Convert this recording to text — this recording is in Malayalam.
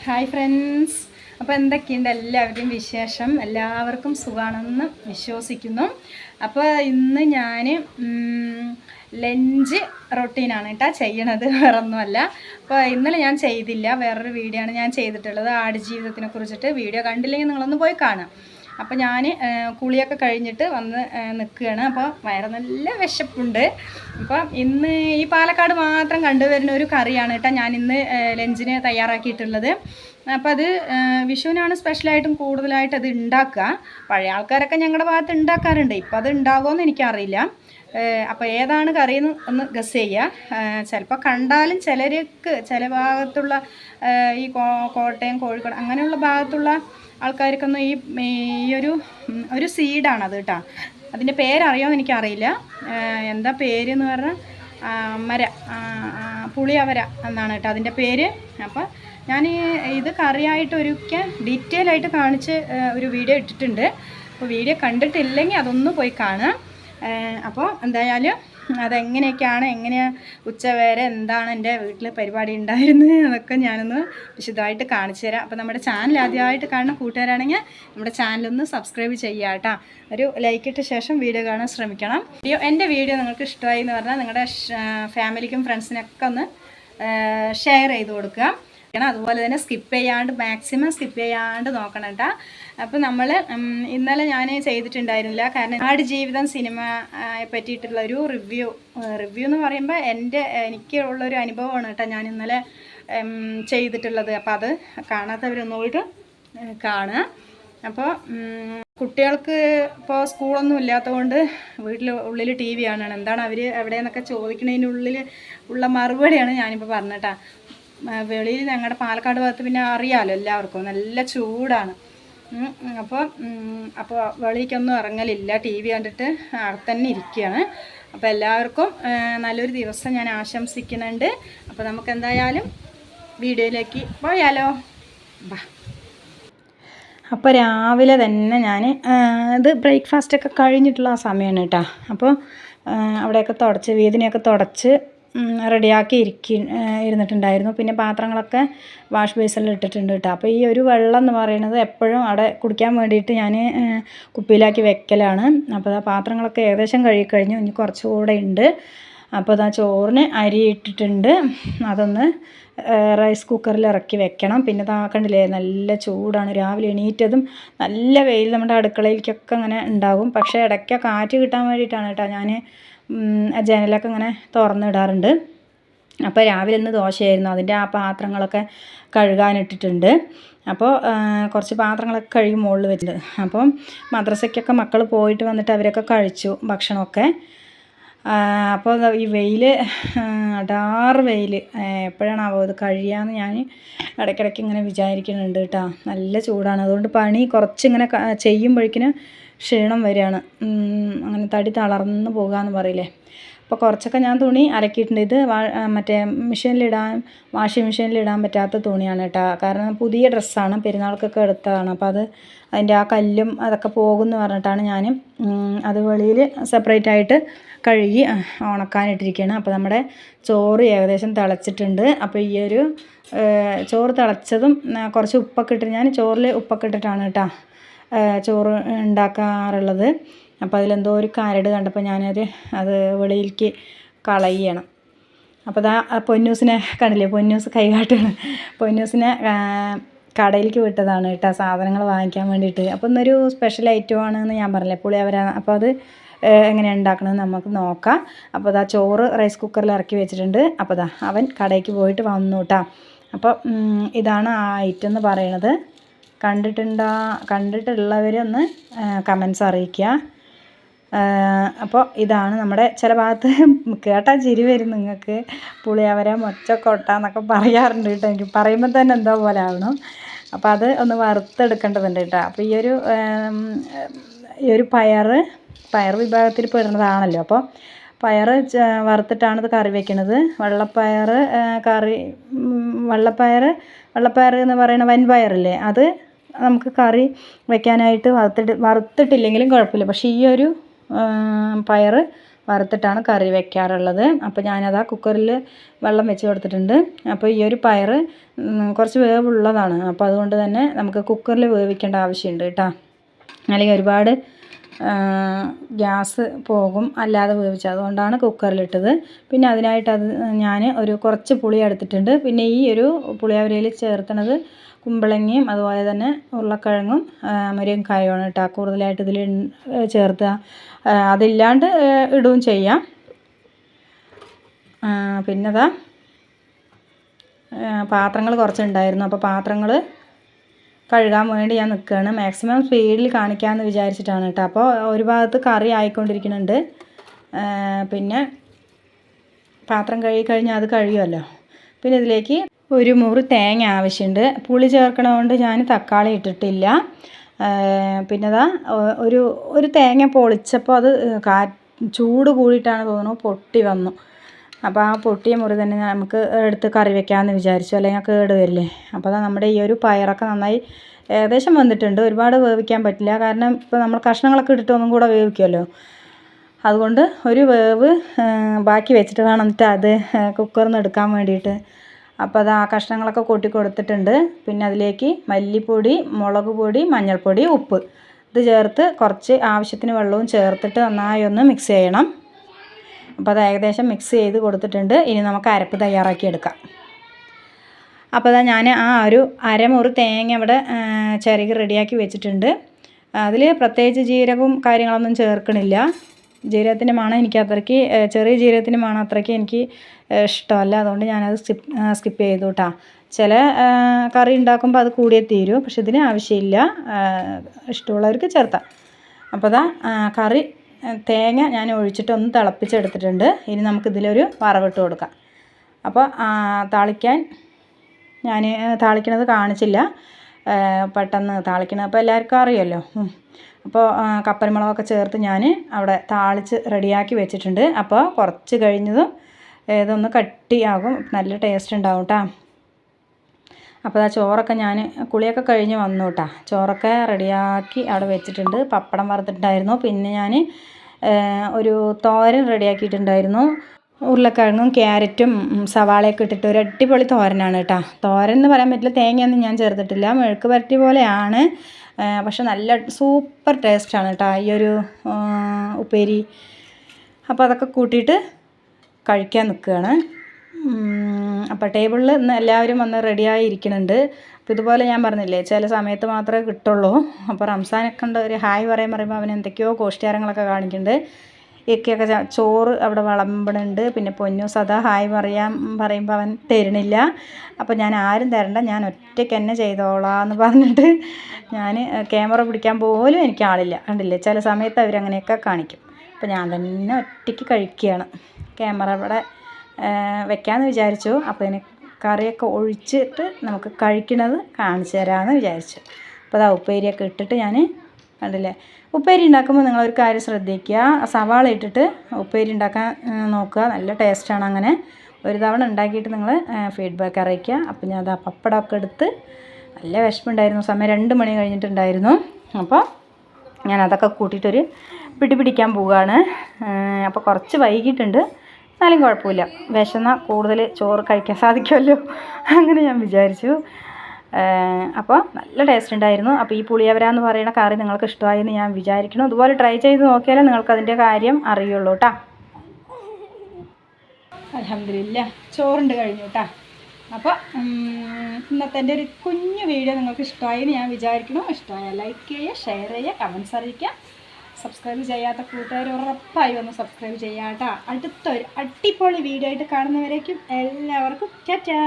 ഹായ് ഫ്രണ്ട്സ് അപ്പോൾ എന്തൊക്കെയുണ്ട് എല്ലാവരുടെയും വിശേഷം? എല്ലാവർക്കും സുഖമാണെന്ന് വിശ്വസിക്കുന്നു. അപ്പോൾ ഇന്ന് ഞാൻ ലഞ്ച് റൊട്ടീനാണ് കേട്ടോ ചെയ്യണത്. വേറെ ഒന്നുമല്ല അപ്പോൾ ഇന്നലെ ഞാൻ ചെയ്തില്ല. വേറൊരു വീഡിയോ ആണ് ഞാൻ ചെയ്തിട്ടുള്ളത്. ആടുജീവിതത്തിനെ കുറിച്ചിട്ട് വീഡിയോ കണ്ടില്ലെങ്കിൽ നിങ്ങളൊന്ന് പോയി കാണാം. അപ്പോൾ ഞാൻ കുളിയൊക്കെ കഴിഞ്ഞിട്ട് വന്ന് നിൽക്കുകയാണ്. അപ്പോൾ വയറ് നല്ല വിശപ്പുണ്ട്. അപ്പോൾ ഇന്ന് ഈ പാലക്കാട് മാത്രം കണ്ടുവരുന്ന ഒരു കറിയാണ് കേട്ടോ ഞാൻ ഇന്ന് ലഞ്ചിന് തയ്യാറാക്കിയിട്ടുള്ളത്. അപ്പോൾ അത് വിഷുവിനാണ് സ്പെഷ്യലായിട്ടും കൂടുതലായിട്ട് അത് ഉണ്ടാക്കുക പഴയ ആൾക്കാരൊക്കെ ഞങ്ങളുടെ ഭാഗത്ത് ഉണ്ടാക്കാറുണ്ട് ഇപ്പം അത് ഉണ്ടാകുമോയെന്ന് എനിക്കറിയില്ല. അപ്പോൾ ഏതാണ് കറിയെന്ന് ഒന്ന് ഗസ് ചെയ്യുക ചിലപ്പോൾ കണ്ടാലും ചിലർക്ക് ചില ഭാഗത്തുള്ള ഈ കോട്ടയം കോഴിക്കോട് അങ്ങനെയുള്ള ഭാഗത്തുള്ള ആൾക്കാർക്കൊന്നും ഈ ഈ ഒരു ഒരു സീഡാണത് കേട്ടോ അതിന്റെ പേരറിയാമെന്ന് എനിക്കറിയില്ല. എന്താ പേര് എന്ന് പറഞ്ഞാൽ മര. പുളിയവര എന്നാണ് കേട്ടോ അതിന്റെ പേര്. അപ്പോൾ ഞാൻ ഇത് കറിയായിട്ട് ഒരിക്കൽ ഡീറ്റെയിൽ ആയിട്ട് കാണിച്ച് ഒരു വീഡിയോ ഇട്ടിട്ടുണ്ട്. അപ്പോൾ വീഡിയോ കണ്ടിട്ടില്ലെങ്കിൽ അതൊന്ന് പോയി കാണാം അപ്പോൾ എന്തായാലും അതെങ്ങനെയൊക്കെയാണ് എങ്ങനെയാണ് ഉച്ചവരെ എന്താണ് എന്റെ വീട്ടിൽ പരിപാടി ഉണ്ടായിരുന്നത് അതൊക്കെ ഞാനൊന്ന് വിശദമായിട്ട് കാണിച്ചു തരാം. അപ്പോൾ നമ്മുടെ ചാനൽ ആദ്യമായിട്ട് കാണുന്ന കൂട്ടുകാരാണെങ്കിൽ നമ്മുടെ ചാനലൊന്ന് സബ്സ്ക്രൈബ് ചെയ്യുക കേട്ടോ. ഒരു ലൈക്ക് ഇട്ട ശേഷം വീഡിയോ കാണാൻ ശ്രമിക്കണം. വീഡിയോ എന്റെ വീഡിയോ നിങ്ങൾക്ക് ഇഷ്ടമായി എന്ന് പറഞ്ഞാൽ നിങ്ങളുടെ ഫാമിലിക്കും ഫ്രണ്ട്സിനൊക്കെ ഒന്ന് ഷെയർ ചെയ്ത് കൊടുക്കുക. അതുപോലെ തന്നെ സ്കിപ്പ് ചെയ്യാണ്ട് മാക്സിമം സ്കിപ്പ് ചെയ്യാണ്ട് നോക്കണം കേട്ടോ അപ്പോൾ നമ്മൾ ഇന്നലെ ഞാൻ ചെയ്തിട്ടുണ്ടായിരുന്നില്ല. കാരണം ആട് ജീവിതം സിനിമ പറ്റിയിട്ടുള്ള ഒരു റിവ്യൂ റിവ്യൂ എന്ന് പറയുമ്പോൾ എന്റെ എനിക്ക് എനിക്കുള്ളൊരു അനുഭവമാണ് കേട്ടോ ഞാൻ ഇന്നലെ ചെയ്തിട്ടുള്ളത്. അപ്പോൾ അത് കാണാത്തവരൊന്നും കാണുക. അപ്പോൾ കുട്ടികൾക്ക് ഇപ്പോൾ സ്കൂളൊന്നും ഇല്ലാത്തതുകൊണ്ട് വീട്ടിൽ ഉള്ളിൽ ടി വി കാണണം. എന്താണ് അവർ എവിടെയെന്നൊക്കെ ചോദിക്കുന്നതിനുള്ളിൽ ഉള്ള മറുപടിയാണ് ഞാനിപ്പോൾ പറഞ്ഞിട്ടാ വെളിയിൽ ഞങ്ങളുടെ പാലക്കാട് ഭാഗത്ത് പിന്നെ അറിയാമല്ലോ എല്ലാവർക്കും. നല്ല ചൂടാണ്. അപ്പോൾ അപ്പോൾ വെളിയിലേക്കൊന്നും ഇറങ്ങലില്ല. ടി വി കണ്ടിട്ട് അവിടെ തന്നെ ഇരിക്കുകയാണ് അപ്പോൾ എല്ലാവർക്കും നല്ലൊരു ദിവസം ഞാൻ ആശംസിക്കുന്നുണ്ട്. അപ്പോൾ നമുക്ക് എന്തായാലും വീഡിയോയിലേക്ക് പോയാലോ. ബാ. അപ്പോൾ രാവിലെ തന്നെ ഞാൻ ഇത് ബ്രേക്ക്ഫാസ്റ്റൊക്കെ കഴിഞ്ഞിട്ടുള്ള ആ സമയമാണ് കേട്ടോ. അപ്പോൾ അവിടെയൊക്കെ തുടച്ച് വീതിനെയൊക്കെ തുടച്ച് റെഡിയാക്കി ഇരിക്കി ഇരുന്നിട്ടുണ്ടായിരുന്നു. പിന്നെ പാത്രങ്ങളൊക്കെ വാഷ് ബേസിനിൽ ഇട്ടിട്ടുണ്ട് കേട്ടോ. അപ്പോൾ ഈ ഒരു വെള്ളം എന്ന് പറയുന്നത് എപ്പോഴും അവിടെ കുടിക്കാൻ വേണ്ടിയിട്ട് ഞാൻ കുപ്പിയിലാക്കി വെക്കലാണ്. അപ്പോൾ ആ പാത്രങ്ങളൊക്കെ ഏകദേശം കഴുകി കഴിഞ്ഞു. ഇനി കുറച്ചുകൂടെ ഉണ്ട്. അപ്പോൾ ഇതാ ചോറിന് അരി ഇട്ടിട്ടുണ്ട്. അതൊന്ന് റൈസ് കുക്കറിൽ ഇറക്കി വെക്കണം. പിന്നെ താക്കണ്ടില്ലേ നല്ല ചൂടാണ്. രാവിലെ എണീറ്റതും നല്ല വെയിൽ നമ്മുടെ അടുക്കളയിലേക്കൊക്കെ അങ്ങനെ ഉണ്ടാകും. പക്ഷേ ഇടയ്ക്ക് കാറ്റ് കിട്ടാൻ വേണ്ടിയിട്ടാണ് കേട്ടോ ഞാൻ ജനലൊക്കെ ഇങ്ങനെ തുറന്നിടാറുണ്ട്. അപ്പോൾ രാവിലെ ഇന്ന് ദോശയായിരുന്നു. അതിന്റെ ആ പാത്രങ്ങളൊക്കെ കഴുകാനിട്ടിട്ടുണ്ട് അപ്പോൾ കുറച്ച് പാത്രങ്ങളൊക്കെ കഴുകി മുകളിൽ വെച്ചിട്ടുണ്ട്. അപ്പം മദ്രസയ്ക്കൊക്കെ മക്കൾ പോയിട്ട് വന്നിട്ട് അവരൊക്കെ കഴിച്ചു ഭക്ഷണമൊക്കെ. അപ്പോൾ ഈ വെയിൽ അടാറ് വെയിൽ എപ്പോഴാണാവോ ഇത് കഴിയാമെന്ന് ഞാൻ ഇടയ്ക്കിടയ്ക്ക് ഇങ്ങനെ വിചാരിക്കുന്നുണ്ട് കേട്ടോ. നല്ല ചൂടാണ്. അതുകൊണ്ട് പണി കുറച്ചിങ്ങനെ ചെയ്യുമ്പോഴേക്കിന് ക്ഷീണം വരികയാണ്. അങ്ങനെ തടി തളർന്ന് പോകുകയെന്ന് പറയില്ലേ. അപ്പോൾ കുറച്ചൊക്കെ ഞാൻ തുണി അലക്കിയിട്ടുണ്ട്. ഇത് മറ്റേ മെഷീനിലിടാൻ വാഷിംഗ് മെഷീനിലിടാൻ പറ്റാത്ത തുണിയാണ് കേട്ടോ. കാരണം പുതിയ ഡ്രസ്സാണ് പെരുന്നാൾക്കൊക്കെ എടുത്തതാണ്. അപ്പോൾ അത് അതിന്റെ ആ കല്ലും അതൊക്കെ പോകുമെന്ന് പറഞ്ഞിട്ടാണ് ഞാൻ അത് വെളിയിൽ സെപ്പറേറ്റ് ആയിട്ട് കഴുകി ഉണക്കാനിട്ടിരിക്കുകയാണ് അപ്പോൾ നമ്മുടെ ചോറ് ഏകദേശം തിളച്ചിട്ടുണ്ട്. അപ്പോൾ ഈ ഒരു ചോറ് തിളച്ചതും കുറച്ച് ഉപ്പൊക്കെ ഇട്ട് ഞാൻ ചോറിൽ ഉപ്പൊക്കെ ഇട്ടിട്ടാണ് കേട്ടോ ചോറ് ഉണ്ടാക്കാറുള്ളത്. അപ്പോൾ അതിലെന്തോ ഒരു കരട് കണ്ടപ്പോൾ ഞാനത് അത് വെളിയിലേക്ക് കളയണം. അപ്പോൾ അതാ പൊന്നൂസിനെ കണ്ടില്ലേ? പൊന്നൂസ് കൈകാട്ടാണ് പൊന്നൂസിനെ കടയിലേക്ക് വിട്ടതാണ് കേട്ടോ സാധനങ്ങൾ വാങ്ങിക്കാൻ വേണ്ടിയിട്ട്. അപ്പോൾ ഇന്നൊരു സ്പെഷ്യൽ ഐറ്റം ആണെന്ന് ഞാൻ പറഞ്ഞില്ലേ? പുളി അവരാ അപ്പോൾ അത് എങ്ങനെ ഉണ്ടാക്കണമെന്ന് നമുക്ക് നോക്കാം. അപ്പോൾ അതാ ചോറ് റൈസ് കുക്കറിൽ ഇറക്കി വെച്ചിട്ടുണ്ട്. അപ്പോൾ അതാ അവൻ കടയ്ക്ക് പോയിട്ട് വന്നു കേട്ടോ. അപ്പോൾ ഇതാണ് ആ ഐറ്റം എന്ന് പറയണത്. കണ്ടിട്ടുണ്ടാ കണ്ടിട്ടുള്ളവരൊന്ന് കമൻസ് അറിയിക്കുക. അപ്പോൾ ഇതാണ് നമ്മുടെ ചില ഭാഗത്ത് കേട്ടാൽ ചിരി വരും നിങ്ങൾക്ക്. പുളിയവര മൊച്ചക്കൊട്ട എന്നൊക്കെ പറയാറുണ്ട് കേട്ടോ. എനിക്ക് പറയുമ്പോൾ തന്നെ എന്തോ പോലെ ആവണം. അപ്പോൾ അത് ഒന്ന് വറുത്തെടുക്കേണ്ടതുണ്ട് കേട്ടോ. അപ്പോൾ ഈ ഒരു ഈ ഒരു പയർ പയർ വിഭാഗത്തിൽ പെടുന്നതാണല്ലോ. അപ്പോൾ പയർ വറുത്തിട്ടാണ് ഇത് കറി വെക്കുന്നത് വെള്ളപ്പയർ കറി വെള്ളപ്പയർ വെള്ളപ്പയർ എന്ന് പറയുന്ന വൻപയറില്ലേ അത് നമുക്ക് കറി വെക്കാനായിട്ട് വറുത്തിട്ട് വറുത്തിട്ടില്ലെങ്കിലും കുഴപ്പമില്ല. പക്ഷേ ഈ ഒരു പയർ വറുത്തിട്ടാണ് കറി വെക്കാറുള്ളത്. അപ്പോൾ ആ കുക്കറിൽ വെള്ളം വെച്ച് കൊടുത്തിട്ടുണ്ട്. അപ്പോൾ ഈ ഒരു പയർ കുറച്ച് വേവുള്ളതാണ്. അപ്പോൾ അതുകൊണ്ട് തന്നെ നമുക്ക് കുക്കറിൽ വേവിക്കേണ്ട ആവശ്യമുണ്ട് കേട്ടോ. അല്ലെങ്കിൽ ഒരുപാട് ഗ്യാസ് പോകും അല്ലാതെ വേവിച്ചത് അതുകൊണ്ടാണ് കുക്കറിലിട്ടത്. പിന്നെ അതിനായിട്ട് അത് ഞാൻ ഒരു കുറച്ച് പുളി എടുത്തിട്ടുണ്ട്. പിന്നെ ഈ ഒരു പുളിയവരയിൽ ചേർത്തണത് കുമ്പളങ്ങയും അതുപോലെ തന്നെ ഉരുളക്കിഴങ്ങും മുരിങ്ങക്കായുമാണ് കേട്ടോ. കൂടുതലായിട്ട് ഇതിൽ ചേർത്തുക അതില്ലാണ്ട് ഇടുകയും ചെയ്യാം. പിന്നെതാ പാത്രങ്ങൾ കുറച്ചുണ്ടായിരുന്നു. അപ്പോൾ പാത്രങ്ങൾ കഴുകാൻ വേണ്ടി ഞാൻ നിൽക്കുകയാണ് മാക്സിമം സ്പീഡിൽ കാണിക്കാമെന്ന് വിചാരിച്ചിട്ടാണ് കേട്ടോ. അപ്പോൾ ഒരു ഭാഗത്ത് കറി ആയിക്കൊണ്ടിരിക്കുന്നുണ്ട്. പിന്നെ പാത്രം കഴുകി കഴിഞ്ഞാൽ അത് കഴിയുമല്ലോ പിന്നെ ഇതിലേക്ക് ഒരു മുറി തേങ്ങ ആവശ്യമുണ്ട് പുളി ചേർക്കണതുകൊണ്ട് ഞാൻ തക്കാളി ഇട്ടിട്ടില്ല. പിന്നെ ദാ ഒരു ഒരു തേങ്ങ പൊളിച്ചപ്പോൾ അത് കാ ചൂട് കൂടിയിട്ടാണ് തോന്നുന്നു പൊട്ടി വന്നു. അപ്പോൾ ആ പൊട്ടിയ മുറി തന്നെ നമുക്ക് എടുത്ത് കറി വെക്കാമെന്ന് വിചാരിച്ചു അല്ലെങ്കിൽ കേട് വരില്ലേ? അപ്പോൾ അതാ നമ്മുടെ ഈ ഒരു പയറൊക്കെ നന്നായി ഏകദേശം വന്നിട്ടുണ്ട്. ഒരുപാട് വേവിക്കാൻ പറ്റില്ല. കാരണം ഇപ്പോൾ നമ്മൾ കഷ്ണങ്ങളൊക്കെ ഇട്ടിട്ട് ഒന്നും കൂടെ വേവിക്കുമല്ലോ അതുകൊണ്ട് ഒരു വേവ് ബാക്കി വെച്ചിട്ട് വേണം എന്നിട്ട് അത് കുക്കറിൽ നിന്ന് എടുക്കാൻ വേണ്ടിയിട്ട്. അപ്പോൾ അത് ആ കഷ്ണങ്ങളൊക്കെ കൂട്ടി കൊടുത്തിട്ടുണ്ട്. പിന്നെ അതിലേക്ക് മല്ലിപ്പൊടി മുളക് പൊടി മഞ്ഞൾപ്പൊടി ഉപ്പ്. ഇത് ചേർത്ത് കുറച്ച് ആവശ്യത്തിന് വെള്ളവും ചേർത്തിട്ട് നന്നായി ഒന്ന് മിക്സ് ചെയ്യണം. അപ്പോൾ അത് ഏകദേശം മിക്സ് ചെയ്ത് കൊടുത്തിട്ടുണ്ട്. ഇനി നമുക്ക് അരപ്പ് തയ്യാറാക്കി എടുക്കാം. അപ്പോൾ അതാ ഞാൻ ആ ഒരു അരമുറി തേങ്ങ അവിടെ ചിരകി റെഡിയാക്കി വെച്ചിട്ടുണ്ട്. അതിൽ പ്രത്യേകിച്ച് ജീരകവും കാര്യങ്ങളൊന്നും ചേർക്കണില്ല. ജീരകത്തിന്റെ മണം എനിക്ക് അത്രയ്ക്ക് ചെറിയ ജീരകത്തിന്റെ മണം അത്രയ്ക്ക് എനിക്ക് ഇഷ്ടമല്ല. അതുകൊണ്ട് ഞാനത് സ്കിപ്പ് സ്കിപ്പ് ചെയ്തു കേട്ടോ ചില കറി ഉണ്ടാക്കുമ്പോൾ അത് കൂടിയേ തീരൂ. പക്ഷെ ഇതിന് ആവശ്യമില്ല. ഇഷ്ടമുള്ളവർക്ക് ചേർത്താം. അപ്പോൾ അതാ കറി തേങ്ങ ഞാൻ ഒഴിച്ചിട്ട് ഒന്ന് തിളപ്പിച്ചെടുത്തിട്ടുണ്ട്. ഇനി നമുക്കിതിലൊരു വറവിട്ട് കൊടുക്കാം. അപ്പോൾ താളിക്കാൻ ഞാൻ താളിക്കണത് കാണിച്ചില്ല. പെട്ടെന്ന് താളിക്കണത്. അപ്പോൾ എല്ലാവർക്കും അറിയാമല്ലോ. അപ്പോൾ കപ്പൽമുളകൊക്കെ ചേർത്ത് ഞാൻ അവിടെ താളിച്ച് റെഡിയാക്കി വെച്ചിട്ടുണ്ട്. അപ്പോൾ കുറച്ച് കഴിഞ്ഞതും ഇതൊന്ന് കട്ടിയാകും. നല്ല ടേസ്റ്റ് ഉണ്ടാവും കേട്ടോ. അപ്പോൾ ആ ചോറൊക്കെ ഞാൻ കുളിയൊക്കെ കഴിഞ്ഞ് വന്നു കേട്ടോ ചോറൊക്കെ റെഡിയാക്കി അവിടെ വെച്ചിട്ടുണ്ട്. പപ്പടം വറുത്തിട്ടുണ്ടായിരുന്നു. പിന്നെ ഞാൻ ഒരു തോരൻ റെഡിയാക്കിയിട്ടുണ്ടായിരുന്നു. ഉരുളക്കിഴങ്ങും ക്യാരറ്റും സവാളയൊക്കെ ഇട്ടിട്ട് ഒരു അടിപൊളി തോരനാണ് കേട്ടോ തോരൻ എന്ന് പറയാൻ പറ്റില്ല. തേങ്ങയൊന്നും ഞാൻ ചേർത്തിട്ടില്ല. മെഴുക്ക് പുരട്ടി പോലെയാണ്. പക്ഷെ നല്ല സൂപ്പർ ടേസ്റ്റാണ് കേട്ടോ ഈ ഒരു ഉപ്പേരി. അപ്പോൾ അതൊക്കെ കൂട്ടിയിട്ട് കഴിക്കാൻ നിൽക്കുകയാണ്. അപ്പോൾ ടേബിളിൽ ഇന്ന് എല്ലാവരും വന്ന് റെഡിയായി ഇരിക്കുന്നുണ്ട് അപ്പോൾ ഇതുപോലെ ഞാൻ പറഞ്ഞില്ലേ ചില സമയത്ത് മാത്രമേ കിട്ടുള്ളൂ. അപ്പോൾ റംസാനൊക്കെ ഉണ്ട് ഒരു ഹായ് പറയാൻ പറയുമ്പോൾ അവൻ എന്തൊക്കെയോ കോഷ്ടിയാരങ്ങളൊക്കെ കാണിക്കുന്നുണ്ട്. ഇക്കയൊക്കെ ചോറ് അവിടെ വിളമ്പണുണ്ട് പിന്നെ പൊന്നു സദാ ഹായ് പറയാൻ പറയുമ്പോൾ അവൻ തരണില്ല അപ്പോൾ ഞാൻ ആരും തരണ്ട ഞാൻ ഒറ്റയ്ക്ക് തന്നെ ചെയ്തോളാം എന്ന് പറഞ്ഞിട്ട് ഞാൻ ക്യാമറ പിടിക്കാൻ പോലും എനിക്ക് ആളില്ല. കണ്ടില്ലേ? ചില സമയത്ത് അവരങ്ങനെയൊക്കെ കാണിക്കും. അപ്പോൾ ഞാൻ തന്നെ ഒറ്റയ്ക്ക് കഴിക്കുകയാണ്. ക്യാമറ ഇവിടെ വെക്കാമെന്ന് വിചാരിച്ചു. അപ്പോൾ ഇതിന് കറിയൊക്കെ ഒഴിച്ചിട്ട് നമുക്ക് കഴിക്കണത് കാണിച്ചു തരാമെന്ന് വിചാരിച്ചു. അപ്പോൾ അതാ ഉപ്പേരിയൊക്കെ ഇട്ടിട്ട് ഞാൻ കണ്ടില്ലേ? ഉപ്പേരി ഉണ്ടാക്കുമ്പോൾ നിങ്ങളൊരു കാര്യം ശ്രദ്ധിക്കുക. സവാള ഇട്ടിട്ട് ഉപ്പേരി ഉണ്ടാക്കാൻ നോക്കുക. നല്ല ടേസ്റ്റാണ് അങ്ങനെ. ഒരു തവണ ഉണ്ടാക്കിയിട്ട് നിങ്ങൾ ഫീഡ്ബാക്ക് അറിയിക്കുക. അപ്പോൾ ഞാൻ അതാ പപ്പടമൊക്കെ എടുത്ത് നല്ല വിഷമമുണ്ടായിരുന്നു സമയം രണ്ട് മണി കഴിഞ്ഞിട്ടുണ്ടായിരുന്നു. അപ്പോൾ ഞാൻ അതൊക്കെ കൂട്ടിയിട്ടൊരു പിടി പിടിക്കാൻ പോവുകയാണ് അപ്പോൾ കുറച്ച് വൈകിട്ടുണ്ട് എന്നാലും കുഴപ്പമില്ല. വിശന്ന കൂടുതൽ ചോറ് കഴിക്കാൻ സാധിക്കുമല്ലോ. അങ്ങനെ ഞാൻ വിചാരിച്ചു. അപ്പോൾ നല്ല ടേസ്റ്റ് ഉണ്ടായിരുന്നു. അപ്പോൾ ഈ പുളിയവര എന്ന് പറയുന്ന കറി നിങ്ങൾക്ക് ഇഷ്ടമായി എന്ന് ഞാൻ വിചാരിക്കുന്നു. അതുപോലെ ട്രൈ ചെയ്ത് നോക്കിയാലേ നിങ്ങൾക്ക് അതിന്റെ കാര്യം അറിയുള്ളൂ കേട്ടോ അലഹമില്ല ചോറുണ്ട് കഴിഞ്ഞു കേട്ടോ അപ്പോൾ ഇന്നത്തെ എന്റെ ഒരു കുഞ്ഞു വീഡിയോ നിങ്ങൾക്ക് ഇഷ്ടമായി എന്ന് ഞാൻ വിചാരിക്കുന്നു. ഇഷ്ടമായ ലൈക്ക് ചെയ്യുക ഷെയർ ചെയ്യുക കമൻസ് അറിയിക്കുക. സബ്സ്ക്രൈബ് ചെയ്യാത്ത കൂട്ടുകാർ ഉറപ്പായി ഒന്ന് സബ്സ്ക്രൈബ് ചെയ്യാം കേട്ടോ അടുത്തൊരു അടിപൊളി വീഡിയോ ആയിട്ട് കാണുന്നവരേക്കും എല്ലാവർക്കും ടാറ്റാ.